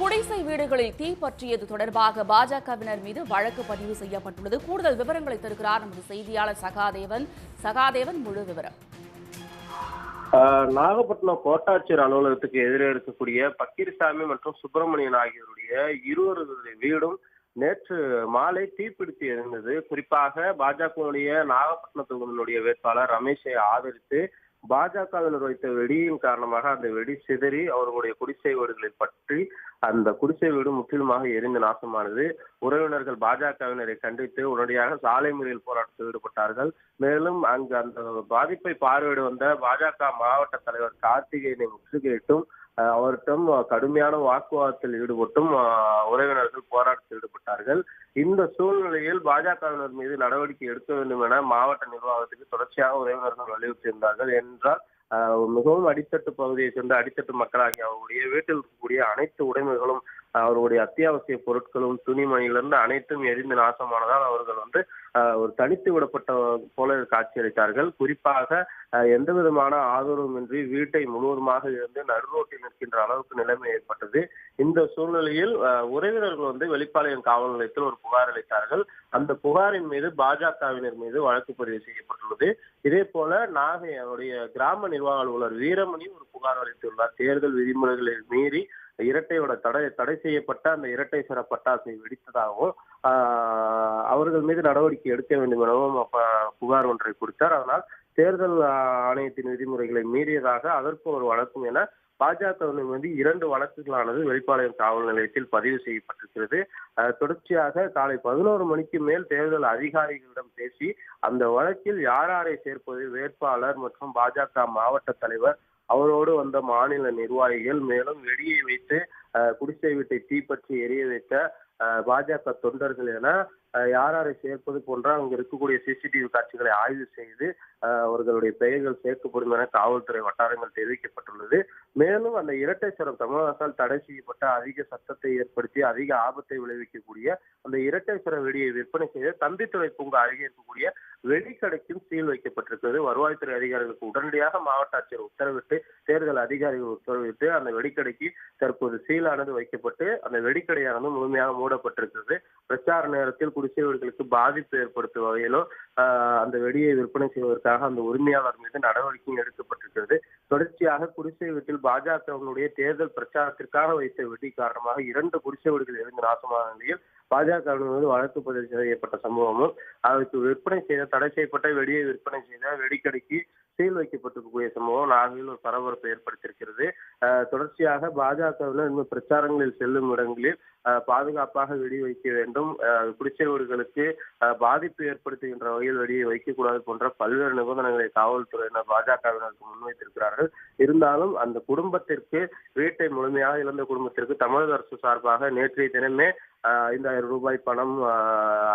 குடிசை வீடுகளில் தீ பற்றியது தொடர்பாக பாஜகவினர் மீது வழக்கு பதிவு செய்யப்பட்டுள்ளது. கூடுதல் விவரங்களை தருகிறார் நமது செய்தியாளர் சகாதேவன். சகாதேவன் முழு விவரம். நாகப்பட்டினம் கோட்டாட்சியர் அலுவலகத்துக்கு எதிரே இருக்கக்கூடிய பக்கீர்சாமி மற்றும் சுப்பிரமணியன் ஆகியோருடைய இருவருடைய வீடும் நேற்று மாலை தீப்பிடித்து எரிந்தது. குறிப்பாக பாஜகவுடைய நாகப்பட்டினம் வேட்பாளர் ரமேஷை ஆதரித்து பாஜகவினர் வைத்த வெடியின் காரணமாக அந்த வெடி சிதறி அவர்களுடைய குடிசை வீடுகளில் பற்றி அந்த குடிசை வீடு முற்றிலுமாக எரிந்து நாசமானது. உறவினர்கள் பாஜகவினரை கண்டித்து உடனடியாக சாலை மறியல் போராட்டத்தில் ஈடுபட்டார்கள். மேலும் அங்கு அந்த பாதிப்பை பார்வையிட வந்த பாஜக மாவட்ட தலைவர் கார்த்திகேயனை முற்றுகையிட்டும் அஹ், கடுமையான வாக்குவாதத்தில் ஈடுபட்டும் உறவினர்கள் போராட்டத்தில் ஈடுபட்டார்கள். இந்த சூழ்நிலையில் பாஜகவினர் மீது நடவடிக்கை எடுக்க வேண்டும் என மாவட்ட நிர்வாகத்துக்கு தொடர்ச்சியாக உறவினர்கள் வலியுறுத்தியிருந்தார்கள். என்றால் அஹ், மிகவும் அடித்தட்டு பகுதியை சேர்ந்த அடித்தட்டு மக்களாகிய அவருடைய வீட்டில் இருக்கக்கூடிய அனைத்து உடைமைகளும் அவருடைய அத்தியாவசிய பொருட்களும் துணிமணியிலிருந்து அனைத்தும் எரிந்து நாசமானதால் அவர்கள் வந்து ஒரு தனித்து விடப்பட்ட போல காட்சியளித்தார்கள். குறிப்பாக எந்த விதமான ஆதரவுமின்றி வீட்டை முழுவதுமாக இருந்து நடுரோட்டில் நிற்கின்ற அளவுக்கு நிலைமை ஏற்பட்டது. இந்த சூழ்நிலையில் உறவினர்கள் வந்து வெளிப்பாளையம் காவல் நிலையத்தில் ஒரு புகார் அளித்தார்கள். அந்த புகாரின் மீது பாஜகவினர் மீது வழக்கு பதிவு செய்யப்பட்டுள்ளது. இதே போல நாகை அவருடைய கிராம நிர்வாக அலுவலர் வீரமணி ஒரு புகார் அளித்துள்ளார். தேர்தல் விதிமுறைகளை மீறி இரட்டையோட தடை தடை செய்யப்பட்ட அந்த இரட்டை சிற பட்டாசை வெடித்ததாகவும் அவர்கள் மீது நடவடிக்கை எடுக்க வேண்டும் எனவும் புகார் ஒன்றை கொடுத்தார். அதனால் தேர்தல் ஆணையத்தின் விதிமுறைகளை மீறியதாக அதற்கு ஒரு வழக்கும் என பாஜகவினர் வந்து இரண்டு வழக்குகளானது வெளிப்பாளையம் காவல் நிலையத்தில் பதிவு செய்யப்பட்டிருக்கிறது. தொடர்ச்சியாக காலை பதினோரு மணிக்கு மேல் தேர்தல் அதிகாரிகளிடம் பேசி அந்த வழக்கில் யார் யாரை சேர்ப்பது வேட்பாளர் மற்றும் பாஜக மாவட்ட தலைவர் அவரோடு வந்த மாநில நிர்வாகிகள் மேலும் வெடியை வைத்து குடிசை வீட்டை தீப்பற்றி எரிய வைத்த அஹ், பாஜக தொண்டர்கள் என அஹ், யார் யாரை சேர்ப்பது போன்ற அங்க இருக்கக்கூடிய சிசிடிவி காட்சிகளை ஆய்வு செய்து அஹ், அவர்களுடைய பெயர்கள் சேர்க்கப்படும் என காவல்துறை வட்டாரங்கள் தெரிவிக்கப்பட்டுள்ளது. மேலும் அந்த இரட்டை சரம் தடை செய்யப்பட்ட அதிக சத்தத்தை ஏற்படுத்தி அதிக ஆபத்தை விளைவிக்கக்கூடிய அந்த இரட்டை சர வெடியை விற்பனை செய்த தம்பித்துறை பூங்கா அருகே இருக்கக்கூடிய வெடிக்கடைக்கும் சீல் வைக்கப்பட்டிருக்கிறது. வருவாய்த்துறை அதிகாரிகளுக்கு உடனடியாக மாவட்ட ஆட்சியர் உத்தரவிட்டு தேர்தல் அதிகாரிகள் உத்தரவிட்டு அந்த வெடிக்கடைக்கு தற்போது சீலானது வைக்கப்பட்டு அந்த வெடிக்கடையானது முழுமையாக மூடப்பட்டிருக்கிறது. பிரச்சார நேரத்தில் குடிசை வீடுகளுக்கு பாதிப்பு ஏற்படுத்தும் வகையிலும் அந்த வெடியை விற்பனை செய்வதற்காக அந்த உரிமையாளர் மீது நடவடிக்கை எடுக்கப்பட்டிருக்கிறது. தொடர்ச்சியாக குடிசை வீட்டில் பாஜகவினுடைய தேர்தல் பிரச்சாரத்திற்காக வைத்த வெடி காரணமாக இரண்டு குடிசை வீடுகள் எரிந்து நாசமான நிலையில் பாஜகவினர் வந்து வழக்கு பதிவு செய்யப்பட்ட சம்பவமும் அதற்கு விற்பனை செய்த தடை செய்யப்பட்ட வெடியை விற்பனை செய்த வெடிக்கடைக்கு சீல் வைக்கப்பட்டிருக்கக்கூடிய சம்பவம் நாகையில் ஒரு பரபரப்பை ஏற்படுத்தியிருக்கிறது. தொடர்ச்சியாக பாஜகவினர் இன்னும் பிரச்சாரங்களில் செல்லும் இடங்களில் பாதுகாப்பாக வெடி வைக்க வேண்டும். அஹ், குடிசை வீடுகளுக்கு பாதிப்பு ஏற்படுத்துகின்ற வகையில் வெடியை வைக்கக்கூடாது போன்ற பல்வேறு நிபந்தனைகளை காவல்துறையினர் பாஜகவினருக்கு முன்வைத்திருக்கிறார்கள். இருந்தாலும் அந்த குடும்பத்திற்கு வீட்டை முழுமையாக இழந்த குடும்பத்திற்கு தமிழக அரசு சார்பாக நேற்றைய தினமே ஐந்தாயிரம் ரூபாய் பணம்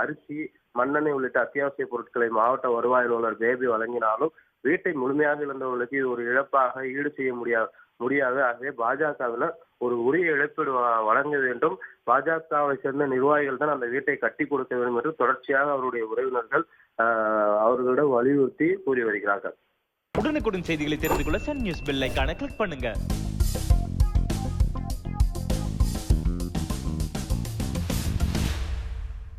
அரிசி மண்ணெண்ணெய் உள்ளிட்ட அத்தியாவசிய பொருட்களை மாவட்ட வருவாய் அலுவலர் பேபி வழங்கினாலும் வீட்டை முழுமையாக இழந்தவர்களுக்கு இது ஒரு இழப்பாக ஈடு செய்ய முடியாது முடியாது. ஆகவே பாஜகவினர் ஒரு உரிய இழப்பீடு வழங்க வேண்டும். பாஜகவை சேர்ந்த நிர்வாகிகள் தான் அந்த வீட்டை கட்டி கொடுக்க வேண்டும் என்று தொடர்ச்சியாக அவருடைய உறவினர்கள் ஆஹ் அவர்களிடம் வலியுறுத்தி கூறி வருகிறார்கள். உடனுக்குடன் செய்திகளை தெரிந்து கொள்ள சன் நியூஸ் பெல் ஐக்கான கிளிக் பண்ணுங்க.